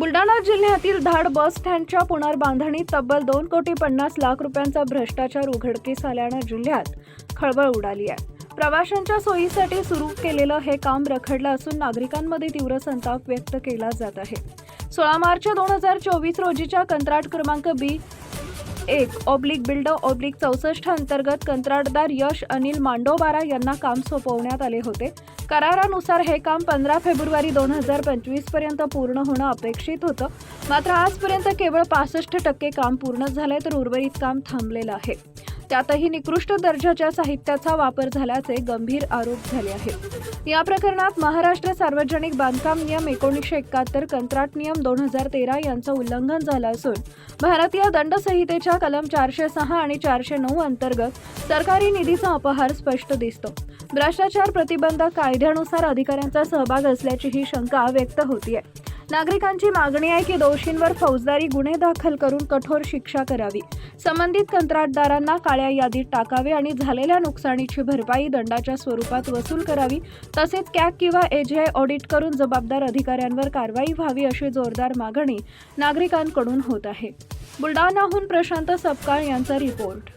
बुलढाणा जिल्ह्यातील धाड बस स्टँडच्या पुनर्बांधणीत तब्बल दोन कोटी पन्नास लाख रुपयांचा भ्रष्टाचार उघडकीस आल्यानं जिल्ह्यात खळबळ उडाली आहे. प्रवाशांच्या सोयीसाठी सुरू केलेलं हे काम रखडलं असून नागरिकांमध्ये तीव्र संताप व्यक्त केला जात आहे. सोळा मार्च दोन हजार चोवीस रोजीच्या कंत्राट क्रमांक बी एक ऑब्लिक बिल्डर ऑब्लिक चौसष्ट अंतर्गत कंत्राटदार यश अनिल मांडोबारा यांना काम सोपवण्यात आले होते. करारानुसार हे काम पंधरा फेब्रुवारी दोन हजार पंचवीसपर्यंत पूर्ण होणं अपेक्षित होतं. मात्र आजपर्यंत केवळ पासष्ट टक्के काम पूर्ण झालंय तर उर्वरित काम थांबलेलं आहे. त्यातही निकृष्ट दर्जाच्या साहित्याचा वापर झाल्याचे गंभीर आरोप झाले आहेत. या प्रकरणात महाराष्ट्र सार्वजनिक बांधकाम नियम एकोणीसशे एकाहत्तर कंत्राट नियम दोन हजार तेरा यांचं उल्लंघन झालं असून भारतीय दंड संहितेच्या कलम चारशे सहा आणि चारशे नऊ अंतर्गत सरकारी निधीचा अपहार स्पष्ट दिसतो. भ्रष्टाचार प्रतिबंधक कायद्यानुसार अधिकाऱ्यांचा सहभाग असल्याची ही शंका व्यक्त होतीये. नागरिकांची मागणी आहे की दोषींवर फौजदारी गुन्हे दाखल करून कठोर शिक्षा करावी. संबंधित कंत्राटदारांना काळ्या यादीत टाकावे आणि झालेल्या नुकसानीची भरपाई दंडाच्या स्वरूपात वसूल करावी तसेच कॅग किंवा एजीआय ऑडिट करून जबाबदार अधिकाऱ्यांवर कारवाई व्हावी अशी जोरदार मागणी नागरिकांकडून होत आहे. बुलढाणाहून प्रशांत सपकाळ यांचा रिपोर्ट.